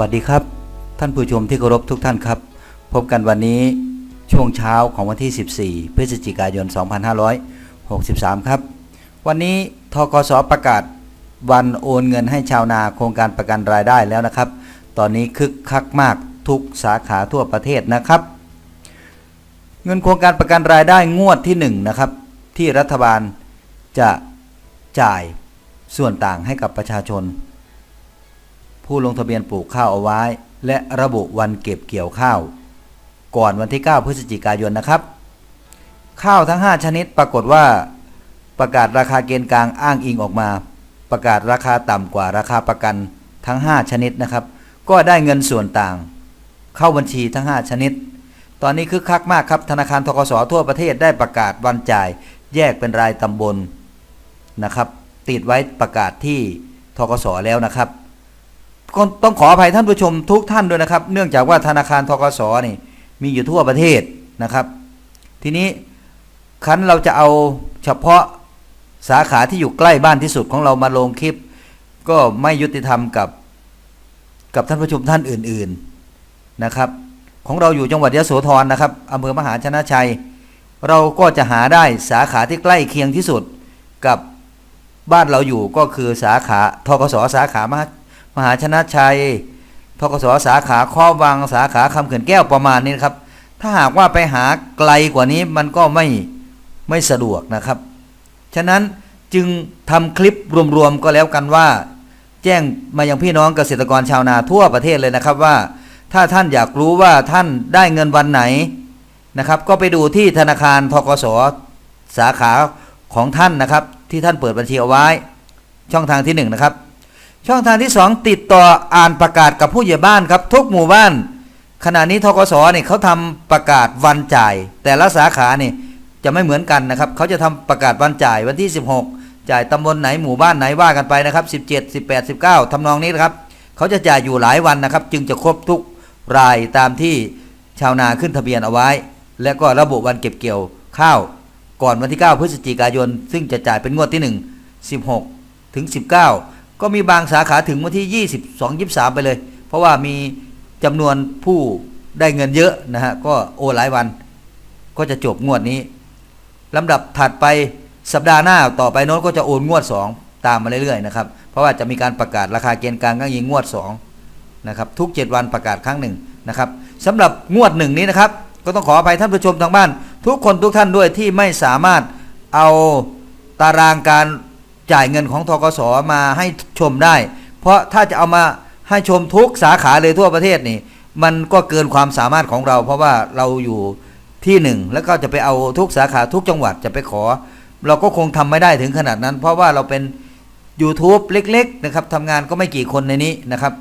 วัสดีครับ ท่านผู้ชมที่เคารพทุกท่านครับ พบกันวันนี้ช่วงเช้าของวันที่ 14 พฤศจิกายน 2563 ครับ วันนี้ทกสประกาศวันโอนเงินให้ชาวนาโครงการประกันรายได้แล้วนะครับ ตอนนี้คึกคักมากทุกสาขาทั่วประเทศนะครับ เงินโครงการประกันรายได้งวดที่1นะครับที่รัฐบาลจะจ่ายส่วนต่างให้กับประชาชน ผู้ลงทะเบียนปลูกข้าวเอาไว้ และระบุวันเก็บเกี่ยวข้าว ก่อนวันที่ 9 พฤศจิกายนนะครับ ข้าวทั้ง 5 ชนิดปรากฏว่า ประกาศราคาเกณฑ์กลางอ้างอิงออกมา ประกาศราคาต่ำกว่าราคาประกันทั้ง 5 ชนิดนะครับ ก็ได้เงินส่วนต่าง เข้าบัญชีทั้ง 5 ชนิด ตอนนี้คึกคักมากครับธนาคารทกสทั่วประเทศได้ประกาศวันจ่ายแยกเป็นรายตำบลนะครับ ติดไว้ประกาศที่ทกสแล้วนะครับ ต้องขออภัยท่านผู้ชมทุกท่านด้วยนะครับ เนื่องจากว่าธนาคารทกสนี่มีอยู่ทั่วประเทศนะครับ ทีนี้คันเราจะเอาเฉพาะสาขาที่อยู่ใกล้บ้านที่สุดของเรามาลงคลิป ก็ไม่ยุติธรรมกับกับท่านผู้ชมท่านอื่น ๆนะครับ ของเราอยู่จังหวัดยโสธรนะครับอำเภอมหาชนะชัย เราก็จะหาได้สาขาที่ใกล้เคียงที่สุดกับบ้านเราอยู่ก็คือสาขาทกสสาขามหา มหาชนะชัยทกสสาขาข้อวังสาขาคำเขื่อนแก้วประมาณนี้นะครับ ถ้าหากว่าไปหาไกลกว่านี้มันก็ไม่ไม่สะดวกนะครับ ฉะนั้นจึงทำคลิปรวมๆก็แล้วกันว่า แจ้งมายังพี่น้องเกษตรกรชาวนาทั่วประเทศเลยนะครับว่า ถ้าท่านอยากรู้ว่าท่านได้เงินวันไหนนะครับ ก็ไปดูที่ธนาคารทกสสาขาของท่านนะครับ ที่ท่านเปิดบัญชีเอาไว้ ช่องทางที่หนึ่งนะครับ ช่องทางที่สองติดต่ออ่านประกาศกับผู้ใหญ่บ้านครับ ทุกหมู่บ้าน ขณะนี้ทกสเนี่ยเขาทำประกาศวันจ่าย แต่ละสาขาเนี่ยจะไม่เหมือนกันนะครับเขาจะทำประกาศวันจ่ายวันที่ 16 จ่ายตำบลไหนหมู่บ้านไหนว่ากันไปนะครับ 17 18 19ทำนองนี้นะครับเขาจะจ่ายอยู่หลายวันนะครับ จึงจะครบทุกรายตามที่ชาวนาขึ้นทะเบียนเอาไว้ และก็ระบุวันเก็บเกี่ยวข้าว ก่อนวันที่ 9 พฤศจิกายน ซึ่งจะจ่ายเป็นงวดที่ 1 16 ถึง 19 ก็มีบางสาขาถึงวันที่ 22 23 ไปเลย เพราะว่ามีจำนวนผู้ได้เงินเยอะนะฮะก็โอหลายวันก็จะจบงวดนี้ลำดับถัดไปสัปดาห์หน้าต่อไปโน้นก็จะโอนงวด 2 ตามมาเรื่อยๆนะครับเพราะว่าจะมีการประกาศราคาเกณฑ์กลางก็ยิงงวด2นะครับทุก 7 วันประกาศครั้งหนึ่งนะครับสำหรับงวดหนึ่งนี้นะครับ ก็ต้องขออภัยท่านผู้ชมทางบ้าน ทุกคนทุกท่านด้วยที่ไม่สามารถเอาตารางการ จ่ายเงินของทกสมาให้ชมได้ เพราะถ้าจะเอามาให้ชมทุกสาขาเลยทั่วประเทศนี่ มันก็เกินความสามารถของเรา เพราะว่าเราอยู่ที่หนึ่งแล้วก็จะไปเอาทุกสาขาทุกจังหวัดจะไปขอ เราก็คงทำไม่ได้ถึงขนาดนั้น เพราะว่าเราเป็น YouTube เล็ก ๆ นะครับทำงานก็ไม่กี่คนในนี้นะครับ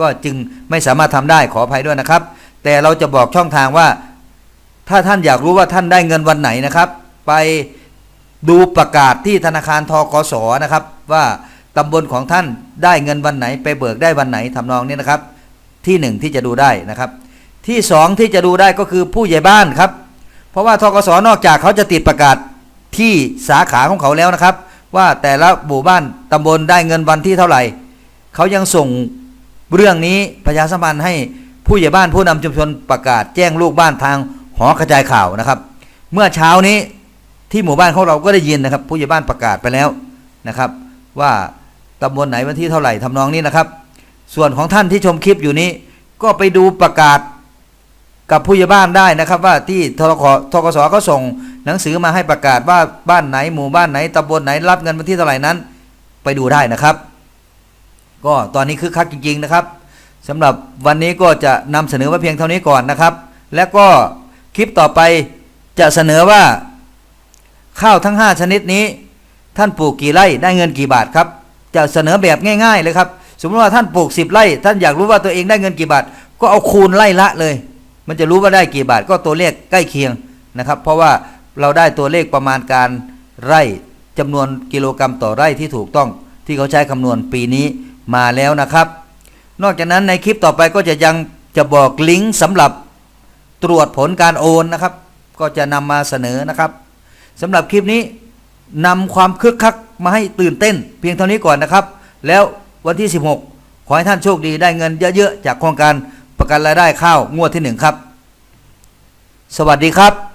ก็จึงไม่สามารถทำได้ขออภัยด้วยนะครับ แต่เราจะบอกช่องทางว่า ถ้าท่านอยากรู้ว่าท่านได้เงินวันไหนนะครับ ไป ดูประกาศที่ธนาคารทกสนะครับ ว่าตำบลของท่านได้เงินวันไหน ไปเบิกได้วันไหนทำนองนี้นะครับ ที่หนึ่งที่จะดูได้นะครับ ที่สองที่จะดูได้ก็คือผู้ใหญ่บ้านครับ เพราะว่าทกสนอกจากเขาจะติดประกาศที่สาขาของเขาแล้วนะครับ ว่าแต่ละหมู่บ้านตำบลได้เงินวันที่เท่าไหร่เขายังส่งเรื่องนี้ประชาสัมพันธ์ให้ผู้ใหญ่บ้านผู้นำชุมชนประกาศแจ้งลูกบ้านทางหอกระจายข่าวนะครับ เมื่อเช้านี้ ที่หมู่บ้านของเราก็ได้ยินนะครับ ผู้ใหญ่บ้านประกาศไปแล้วนะครับ ว่าตำบลไหนวันที่เท่าไหร่ทำนองนี้นะครับ ส่วนของท่านที่ชมคลิปอยู่นี้ ก็ไปดูประกาศกับผู้ใหญ่บ้านได้นะครับว่าที่ทกทกสก็ส่งหนังสือมาให้ประกาศว่าบ้านไหนหมู่บ้านไหนตำบลไหนรับเงินวันที่เท่าไหร่นั้น ไปดูได้นะครับ ก็ตอนนี้คือคักจริง ๆนะครับสำหรับวันนี้ก็จะนำเสนอไว้เพียงเท่านี้ก่อนนะครับ และก็คลิปต่อไปจะเสนอว่า ข้าวทั้ง 5 ชนิดนี้ ท่านปลูกกี่ไร่ได้เงินกี่บาทครับ จะเสนอแบบง่ายๆเลยครับ สมมติว่าท่านปลูก 10 ไร่ ท่านอยากรู้ว่าตัวเองได้เงินกี่บาท ก็เอาคูณไร่ละเลย มันจะรู้ว่าได้กี่บาทก็ตัวเลขใกล้เคียงนะครับ เพราะว่าเราได้ตัวเลขประมาณการไร่จำนวนกิโลกรรัมต่อไร่ที่ถูกต้องที่เขาใช้คำนวณปีนี้มาแล้วนะครับ นอกจากนั้นในคลิปต่อไปก็จะยังจะบอกลิงก์สำหรับตรวจผลการโอนนะครับ ก็จะนำมาเสนอนะครับ สำหรับคลิปนี้นำความคึกคักมาให้ตื่นเต้น เพียงเท่านี้ก่อนนะครับ แล้ววันที่ 16 ขอให้ท่านโชคดีได้เงินเยอะๆ จากโครงการประกันรายได้ข้าวงวดที่หนึ่งครับ สวัสดีครับ